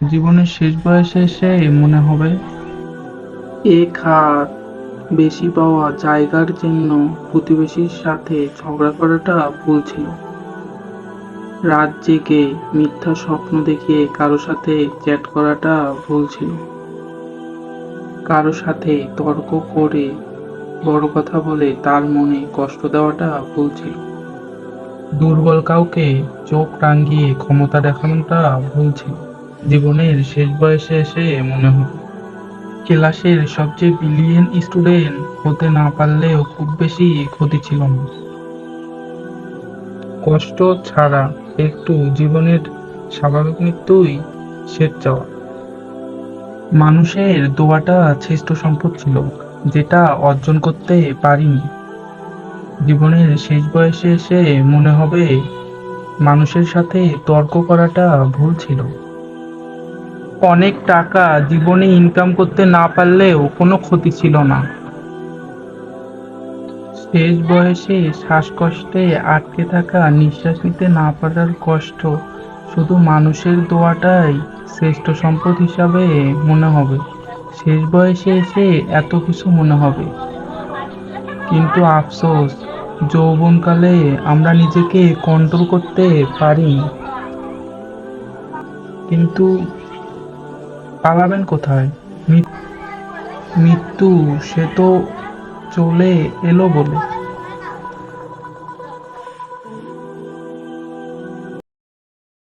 জীবনের শেষ বয়সে এসে মনে হবে এক হাত বেশি পাওয়া জায়গার জন্য প্রতিবেশীর সাথে ঝগড়া করাটা ভুল ছিল। রাত জেগে মিথ্যা স্বপ্ন দেখিয়ে কারও সাথে চ্যাট করাটা ভুল ছিল। কারও সাথে তর্ক করে বড় কথা বলে তার মনে কষ্ট দেওয়াটা ভুল ছিল। দুর্বল কাউকে চোখ রাঙিয়ে ক্ষমতা দেখানোটা ভুল ছিল। জীবনের শেষ বয়সে এসে মনে হলো ক্লাসের সবচেয়ে ব্রিলিয়েন্ট স্টুডেন্ট হতে না পারলেও খুব বেশি ক্ষতি ছিল না। কষ্ট ছাড়া একটু জীবনের স্বাভাবিক মৃত্যুই শেষ চাওয়া। মানুষের দোয়াটা শ্রেষ্ঠ সম্পদ ছিল, যেটা অর্জন করতে পারিনি। জীবনের শেষ বয়সে এসে মনে হবে মানুষের সাথে তর্ক করাটা ভুল ছিল। অনেক টাকা জীবনে ইনকাম করতে না পারলেও কোনো ক্ষতি ছিল না। শেষ বয়সে শ্বাসকষ্টে আটকে থাকা নিঃশ্বাস নিতে না পারার কষ্ট শুধু মানুষের দোয়াটাই শ্রেষ্ঠ সম্পদ হিসাবে মনে হবে। শেষ বয়সে এসে এত কিছু মনে হবে। কিন্তু আফসোস, যৌবনকালে আমরা নিজেকে কন্ট্রোল করতে পারি কিন্তু পালাবেন কোথায়? মৃত্যু সে তো চলে এলো বলে।